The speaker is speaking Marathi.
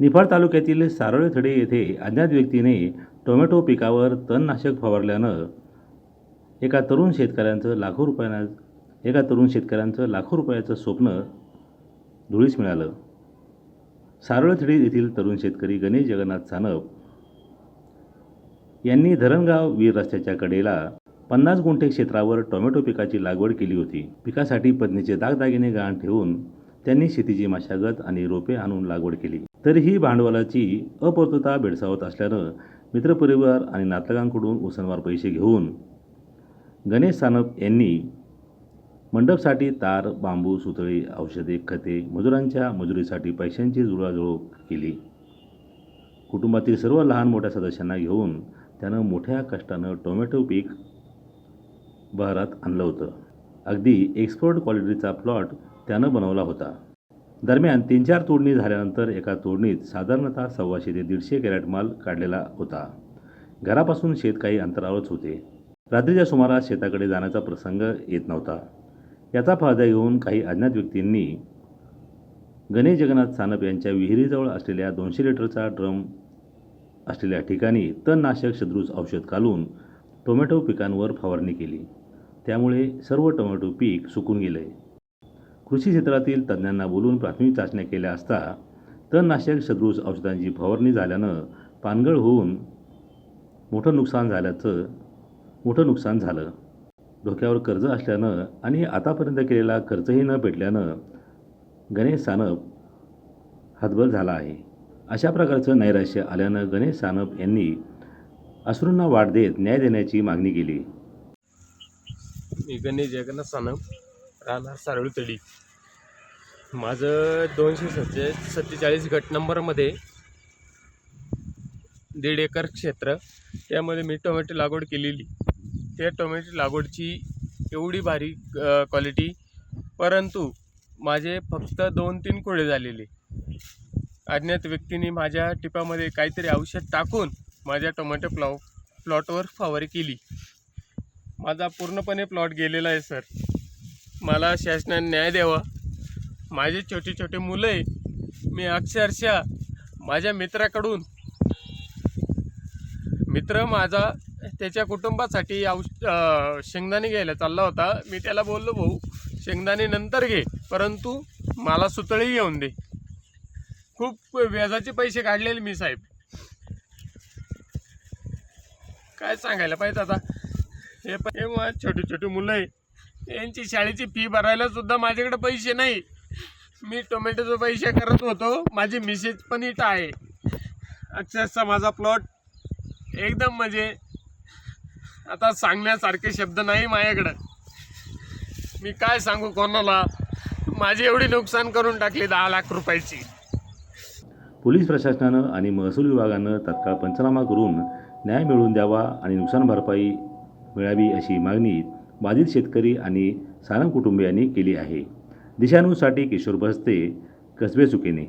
निफाड तालुक्यातील सारोळेथडे येथे अज्ञात व्यक्तीने टोमॅटो पिकावर तणनाशक फवारल्यानं एका तरुण शेतकऱ्यांचं लाखो रुपयांना एका तरुण शेतकऱ्यांचं लाखो रुपयाचं स्वप्न धुळीस मिळालं. सारोळेथडी येथील तरुण शेतकरी गणेश जगन्नाथ सानप यांनी धरणगाव वीर रस्त्याच्या कडेला पन्नास गुंठे क्षेत्रावर टोमॅटो पिकाची लागवड केली होती. पिकासाठी पत्नीचे दागदागिने गहाण ठेवून त्यांनी शेतीची मशागत आणि रोपे आणून लागवड केली. तरीही भांडवलाची अपूर्तता भेडसावत असल्यानं मित्रपरिवार आणि नातलगांकडून उसनवार पैसे घेऊन गणेश सानप यांनी मंडपसाठी तार बांबू सुतळी औषधे खते मजुरांच्या मजुरीसाठी पैशांची जुळवाजुळव केली. कुटुंबातील सर्व लहान मोठ्या सदस्यांना घेऊन त्यानं मोठ्या कष्टानं टोमॅटो पीक बहारात आणलं होतं. अगदी एक्सपोर्ट क्वालिटीचा प्लॉट त्यानं बनवला होता. दरम्यान तीन चार तोडणी झाल्यानंतर एका तोडणीत साधारणतः सव्वाशे ते दीडशे कॅरेट माल काढलेला होता. घरापासून शेत काही अंतरावरच होते. रात्रीच्या सुमारास शेताकडे जाण्याचा प्रसंग येत नव्हता. याचा फायदा घेऊन काही अज्ञात व्यक्तींनी गणेश जगन्नाथ सानप यांच्या विहिरीजवळ असलेल्या दोनशे लिटरचा ड्रम असलेल्या ठिकाणी तणनाशक शत्रूच औषध घालून टोमॅटो पिकांवर फवारणी केली. त्यामुळे सर्व टोमॅटो पीक सुकून गेले. कृषी क्षेत्रातील तज्ज्ञांना बोलून प्राथमिक चाचण्या केल्या असता तणनाशक सदृश औषधांची फवारणी झाल्यानं पानगळ होऊन मोठं नुकसान झाल्याचं मोठं नुकसान झालं. डोक्यावर कर्ज असल्यानं आणि आतापर्यंत केलेला खर्चही न भेटल्यानं गणेश सानप हतबल झाला आहे. अशा प्रकारचं नैराश्य आल्यानं गणेश सानप यांनी अश्रूंना वाढ देत न्याय देण्याची मागणी केली. मी गणेश जगन्नाथ सानप. राहणार सारळी तळी. माझं दोनशे सत्ते सत्तेचाळीस गट नंबरमध्ये दीड एकर क्षेत्र. त्यामध्ये मी टोमॅटो लागवड केलेली. त्या टोमॅटो लागवडची एवढी भारी क्वालिटी परंतु माझे फक्त दोन तीन कोळे झालेले. अज्ञात व्यक्तीने माझ्या टिपामध्ये काहीतरी औषध टाकून माझ्या टोमॅटो प्लॉ प्लॉटवर फवारी केली. माझा पूर्णपणे प्लॉट गेलेला आहे सर. मला शासनाने न्याय द्यावा. माझे छोटे छोटे मुलं आहे. मी अक्षरशः माझ्या मित्राकडून मित्र माझा त्याच्या कुटुंबासाठी औष शेंगदाणे घ्यायला चालला होता. मी त्याला बोललो भाऊ शेंगदाणे नंतर घे परंतु मला सुतळी घेऊन दे. खूप व्याजाचे पैसे काढलेले मी साहेब. काय सांगायला पाहिजे आता? हे पण हे छोटे छोटे मुलं आहे. यांची शाळेची फी भरायला सुद्धा माझ्याकडे पैसे नाही. मी टोमॅटोचे पैसे करत होतो. माझी मिसेज पण इथं आहे. अक्षरशः माझा प्लॉट एकदम म्हणजे आता सांगण्यासारखे शब्द नाही माझ्याकडं. मी काय सांगू कोणाला? माझी एवढी नुकसान करून टाकली दहा लाख रुपयाची. पोलीस प्रशासनानं आणि महसूल विभागानं तत्काळ पंचनामा करून न्याय मिळवून द्यावा आणि नुकसान भरपाई मिळावी अशी मागणी बाधित शेतकरी आणि सारंग कुटुंबियांनी केली आहे. दिशानूसाठी किशोर बस्ते कसबे चुकीने